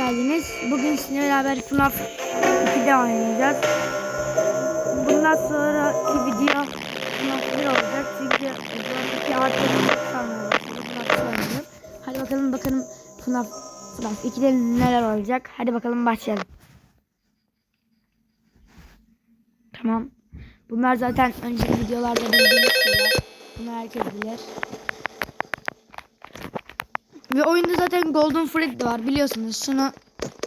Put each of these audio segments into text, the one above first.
geldiniz. Bugün sizinle beraber FNAF 2'de oynayacağız. Bundan sonraki video FNAF 1 olacak. Çünkü FNAF 2 artık çok sarmaya başladı. FNAF 2 oynayalım. Hadi bakalım bakalım FNAF, FNAF 2'de neler olacak. Hadi bakalım başlayalım. Tamam. Bunlar zaten önceki videolarda bildiğiniz şeyler. Bunu herkes bilir. Ve oyunda zaten Golden Freddy de var biliyorsunuz. Şunu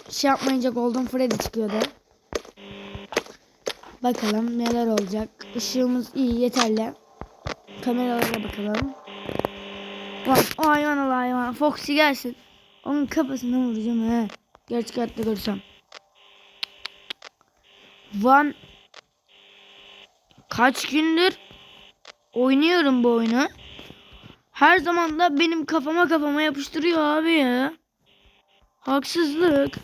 şey yapmayınca Golden Freddy çıkıyordu. Bakalım neler olacak. Işığımız iyi yeterli. Kameralara bakalım. Bak o hayvan ol hayvan. Foxy gelsin. Onun kafasına vuracağım he. Gerçek hayatta görsem. Van kaç gündür oynuyorum bu oyunu. Her zaman da benim kafama kafama yapıştırıyor abi ya. Haksızlık.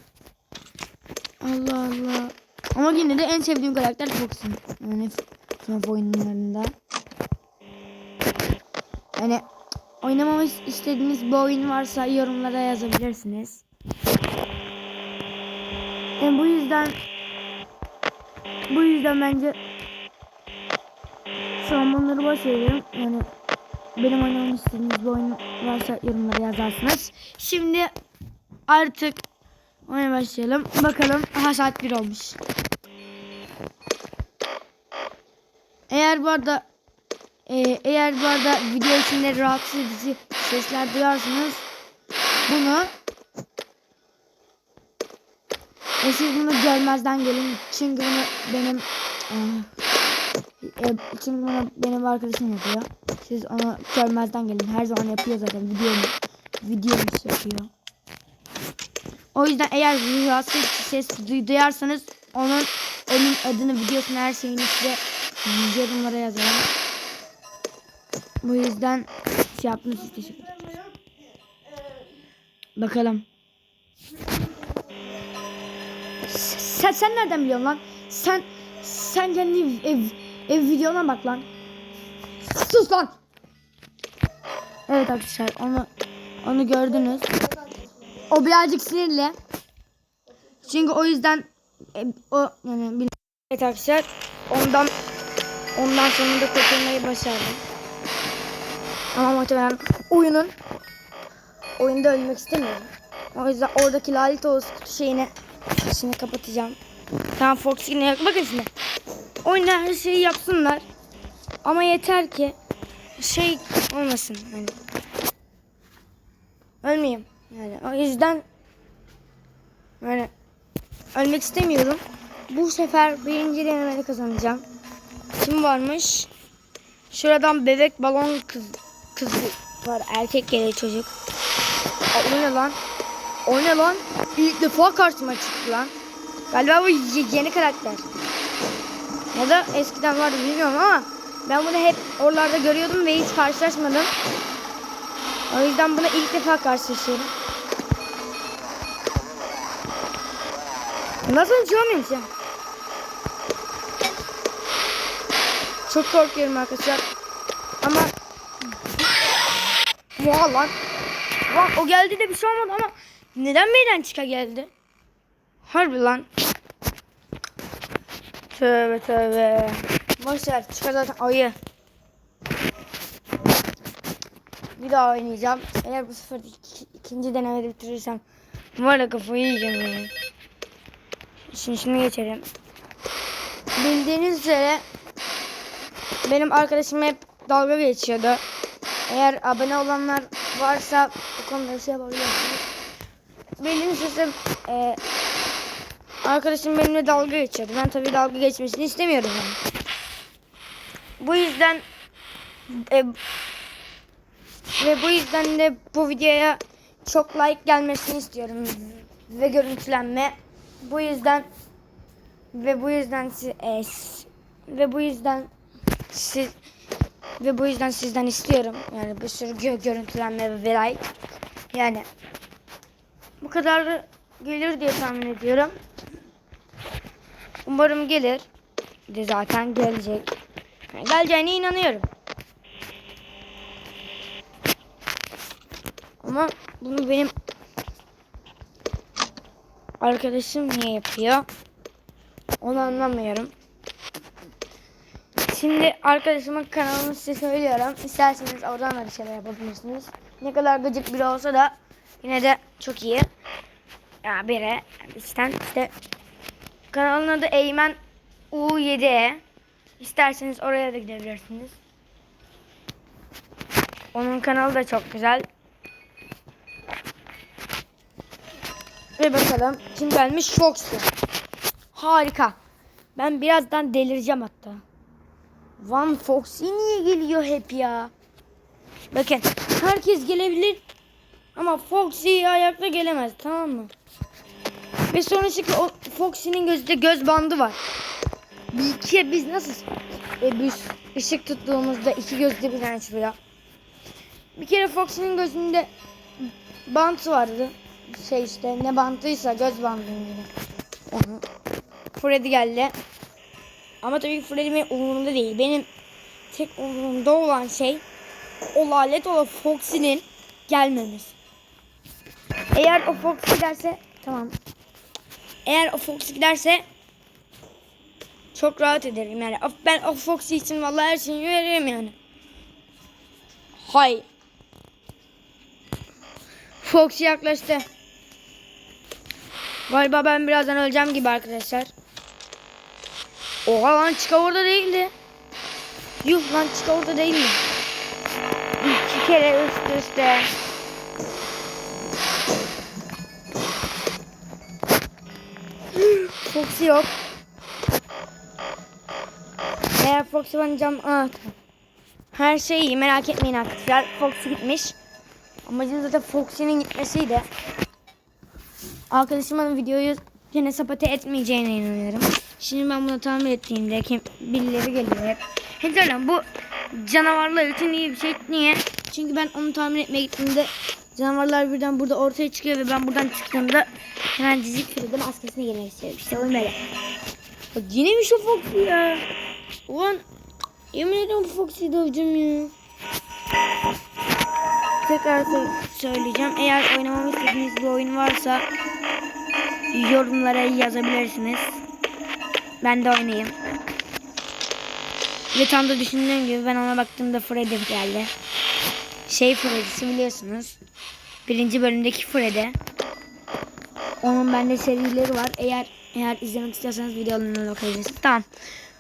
Allah Allah. Ama yine de en sevdiğim karakter Foxy. Yani FNAF oyunlarında. Yani oynamamı istediğiniz bir oyun varsa yorumlara yazabilirsiniz. Yani bu yüzden bu yüzden bence şu an bunları boş. Yani benim oynamamı istediğiniz bir oyun varsa yorumlara yazarsınız. Şimdi artık oyuna başlayalım. Bakalım. Aha saat 1 olmuş. Eğer bu arada e, eğer bu arada video içinde rahatsız edici sesler duyarsanız bunu e, siz bunu görmezden gelin. Çünkü bunu benim e, e, bunu benim arkadaşım yapıyor. Siz onu görmezden gelin. Her zaman yapıyor zaten. Videomu, videomuz yapıyor. O yüzden eğer rahatsız ses duy- duyarsanız onun onun adını, videosunu, her şeyini size yorumlara yazarım. Bu yüzden şey yaptığınız için teşekkür ederim. Bakalım. Sen, sen nereden biliyorsun lan? Sen sen kendi ev, ev videona bak lan. Sus lan. Evet arkadaşlar onu onu gördünüz. O birazcık sinirli. Çünkü o yüzden e, o yani Evet arkadaşlar ondan ondan sonunda kurtulmayı başardım. Ama muhtemelen oyunun oyunda ölmek istemiyorum. O yüzden oradaki lanet olası kutu şeyini sesini kapatacağım. Tamam Fox yine. Bakın şimdi. Oyunda her şeyi yapsınlar. Ama yeter ki şey olmasın hani. Ölmeyeyim. Yani o yüzden yani ölmek istemiyorum. Bu sefer birinci denemede kazanacağım. Kim varmış? Şuradan bebek balon kız kız var. Erkek geliyor çocuk. Aa, o ne lan? O ne lan? İlk defa karşıma çıktı lan. Galiba bu ye- yeni karakter. Ya da eskiden vardı bilmiyorum ama ben bunu hep oralarda görüyordum ve hiç karşılaşmadım. O yüzden buna ilk defa karşılaşıyorum. Nasıl uçuyor muyum ya? Çok korkuyorum arkadaşlar. Ama Oha lan. Lan o geldi de bir şey olmadı ama neden meydan çıka geldi? Harbi lan. Tövbe tövbe. Boşver çıkar zaten ayı. Bir daha oynayacağım. Eğer bu sefer iki- ikinci denemede bitirirsem var ya kafayı yiyeceğim yani. Şimdi şimdi geçelim. Bildiğiniz üzere benim arkadaşım hep dalga geçiyordu. Eğer abone olanlar varsa bu konuda şey yapabilirsiniz. Bildiğiniz üzere e, arkadaşım benimle dalga geçiyordu. Ben tabii dalga geçmesini istemiyorum yani. Bu yüzden e, ve bu yüzden de bu videoya çok like gelmesini istiyorum ve görüntülenme. Bu yüzden ve bu yüzden e, ve bu yüzden siz ve bu yüzden sizden istiyorum. Yani bir sürü gö- görüntülenme ve like. Yani bu kadar gelir diye tahmin ediyorum. Umarım gelir. De zaten gelecek. Yani geleceğine inanıyorum. Ama bunu benim arkadaşım niye yapıyor? Onu anlamıyorum. Şimdi arkadaşımın kanalını size söylüyorum. İsterseniz oradan da bir şeyler yapabilirsiniz. Ne kadar gıcık biri olsa da yine de çok iyi. Ya biri işte, işte kanalın adı Eymen U7 İsterseniz oraya da gidebilirsiniz. Onun kanalı da çok güzel. Ve bakalım kim gelmiş? Foxy. Harika. Ben birazdan delireceğim hatta. Van Foxy niye geliyor hep ya? Bakın herkes gelebilir ama Foxy ayakta gelemez tamam mı? Ve sonraki o Foxy'nin gözünde göz bandı var. Bir ikiye biz nasıl e, biz ışık tuttuğumuzda iki gözde birden açılıyor. Bir kere Foxy'nin gözünde bant vardı. Şey işte ne bantıysa göz bandı gibi. Onu. Freddy geldi. Ama tabii Freddy'min umurumda değil. Benim tek umurumda olan şey o lanet olan Foxy'nin gelmemesi. Eğer o Foxy giderse tamam. Eğer o Foxy giderse çok rahat ederim yani. Ben o Foxy için vallahi her şeyi veririm yani. Hayır. Foxy yaklaştı. Galiba ben birazdan öleceğim gibi arkadaşlar. Oha lan çıka orada değildi. Yuh lan çıka orada değildi. İki kere üst üste. Foxy yok. Eğer Foxy bana cam... Aa. Her şey iyi merak etmeyin arkadaşlar. Foxy gitmiş. Amacım zaten Foxy'nin gitmesiydi. Arkadaşımın videoyu yine sapate etmeyeceğine inanıyorum. Şimdi ben bunu tamir ettiğimde kim birileri geliyor hep. Söylüyorum bu canavarlar için iyi bir şey. Niye? Çünkü ben onu tamir etmeye gittiğimde canavarlar birden burada ortaya çıkıyor ve ben buradan çıktığımda hemen dizik Fred'in askısını yemek istiyorum. İşte o böyle. Bak yine mi şu Foxy ya? Ulan yemin ediyorum Foxy'yi döveceğim ya. Tekrar sö- söyleyeceğim. Eğer oynamamı istediğiniz bir oyun varsa yorumlara yazabilirsiniz. Ben de oynayayım. Ve tam da düşündüğüm gibi ben ona baktığımda Freddy geldi. Şey Freddy'si biliyorsunuz. Birinci bölümdeki Freddy. Onun bende serileri var. Eğer eğer izlemek istiyorsanız videolarına bakabilirsiniz. Tamam.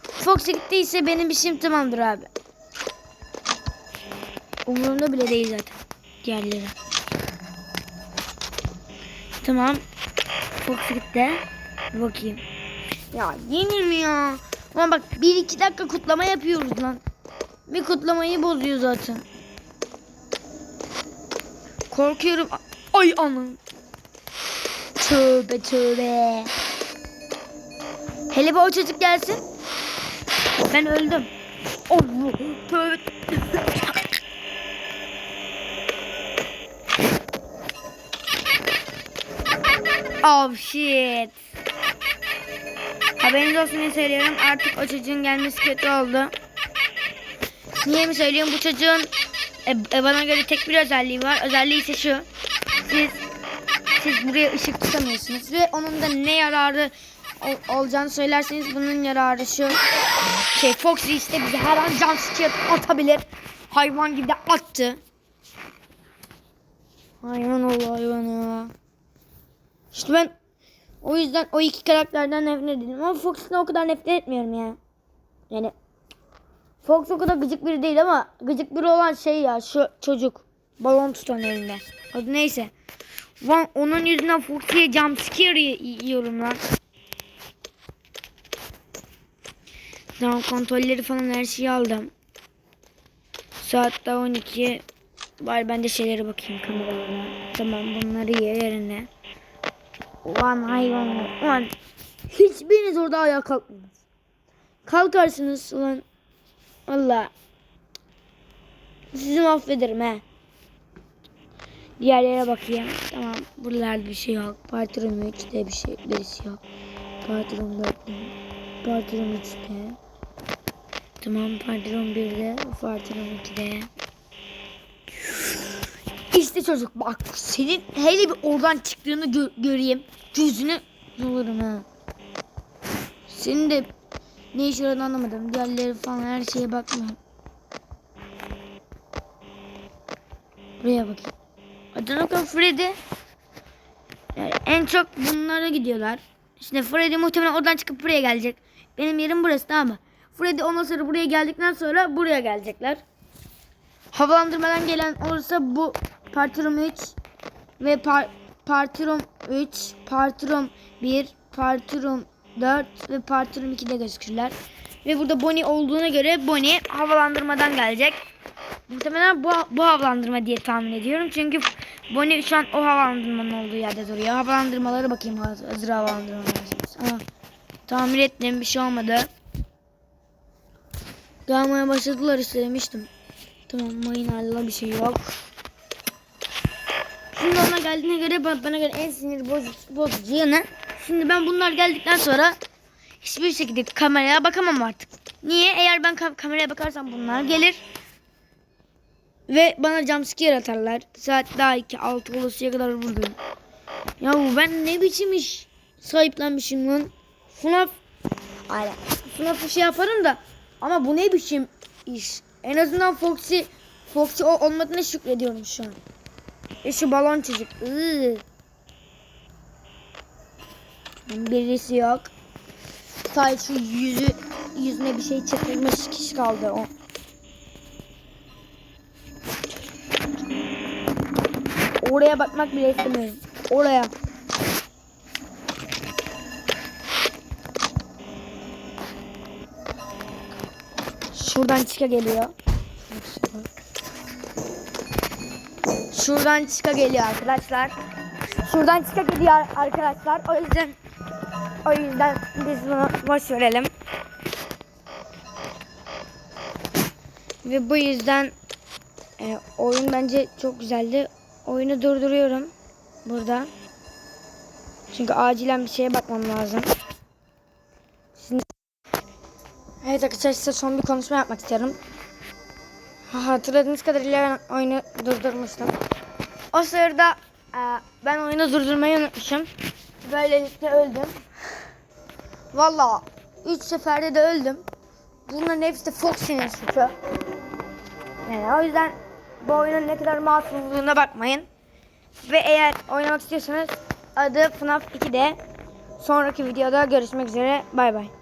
Fox'a gittiyse benim işim tamamdır abi. Umurumda bile değil zaten. Diğerleri. Tamam. Fox gitti. Bakayım. Ya yeni mi ya? Ama bak bir iki dakika kutlama yapıyoruz lan. Bir kutlamayı bozuyor zaten. Korkuyorum. Ay anam. Tövbe tövbe. Hele bir o çocuk gelsin. Ben öldüm. Oh, tövbe. Oh shit. Haberiniz olsun diye söylüyorum. Artık o çocuğun gelmesi kötü oldu. Niye mi söylüyorum? Bu çocuğun e, e, bana göre tek bir özelliği var. Özelliği ise şu. Siz siz buraya ışık tutamıyorsunuz ve onun da ne yararı ol- olacağını söylerseniz bunun yararı şu. Şey Foxy işte bize her an jumpscare atabilir. Hayvan gibi de attı. Hayvan oldu hayvan ya. İşte ben o yüzden o iki karakterden nefret ediyorum. Ama Fox'tan o kadar nefret etmiyorum ya. Yani Fox o kadar gıcık biri değil ama gıcık biri olan şey ya şu çocuk. Balon tutan elinde. Adı neyse. Lan onun yüzünden Foxy'ye jumpscare yiyorum lan. Tamam kontrolleri falan her şeyi aldım. Saat daha 12. Bari ben de şeylere bakayım kameralara. Tamam bunları ye yerine. Ulan hayvan. Ulan hiçbiriniz orada ayağa kalkmaz. Kalkarsınız ulan. Valla. Sizi mahvederim he. Diğer yere bakayım. Tamam. Buralarda bir şey yok. Patron 3'te bir şey birisi yok. Patron 4'te. Patron 3'te. Tamam patron 1'de. Patron 2'de. İşte çocuk bak senin hele bir oradan çıktığını gö- göreyim. Gözünü olurum ha. Senin de ne iş yaradığını anlamadım. Diğerleri falan her şeye bakmıyorum. Buraya bakayım. Bakalım Freddy. Yani en çok bunlara gidiyorlar. Şimdi Freddy muhtemelen oradan çıkıp buraya gelecek. Benim yerim burası tamam mı? Freddy ondan sonra buraya geldikten sonra buraya gelecekler. Havalandırmadan gelen olursa bu Partirum 3 ve par Partirum 3, Partirum 1, Partirum 4 ve Partirum 2'de gözükürler. Ve burada Bonnie olduğuna göre Bonnie havalandırmadan gelecek. Muhtemelen bu, bu havalandırma diye tahmin ediyorum. Çünkü Bonnie şu an o havalandırmanın olduğu yerde duruyor. Havalandırmaları bakayım hazır hazır havalandırma. Aa, tamir ettim bir şey olmadı. Gelmeye başladılar işte demiştim. Tamam mayın hala bir şey yok. Şimdi ona geldiğine göre bana göre en sinir bozucu, bozucu yanı. Şimdi ben bunlar geldikten sonra hiçbir şekilde kameraya bakamam artık. Niye? Eğer ben ka- kameraya bakarsam bunlar gelir. Ve bana jumpscare atarlar. Saat daha 2 6 olasıya kadar buradayım. Ya ben ne biçim iş sahiplenmişim lan. FNAF Aynen. FNAF'ı şey yaparım da ama bu ne biçim iş? En azından Foxy Foxy o olmadığına şükrediyorum şu an. E şu balon çocuk. Iı. Birisi yok. Sadece şu yüzü yüzüne bir şey çekilmiş kişi kaldı o. Oraya bakmak bile istemiyorum. Oraya. Şuradan çıka geliyor. Şuradan çıka geliyor arkadaşlar. Şuradan çıka geliyor arkadaşlar. O yüzden o yüzden biz bunu boş verelim. Ve bu yüzden e, oyun bence çok güzeldi. Oyunu durduruyorum burada. Çünkü acilen bir şeye bakmam lazım. Şimdi Evet arkadaşlar size son bir konuşma yapmak istiyorum. Ha, Hatırladığınız kadarıyla ben oyunu durdurmuştum. O sırada e, ben oyunu durdurmayı unutmuşum. Böylelikle öldüm. Valla 3 seferde de öldüm. Bunların hepsi de Foxy'nin suçu. Yani o yüzden bu oyunun ne kadar masumluğuna bakmayın. Ve eğer oynamak istiyorsanız adı FNAF 2'de. Sonraki videoda görüşmek üzere. Bay bay.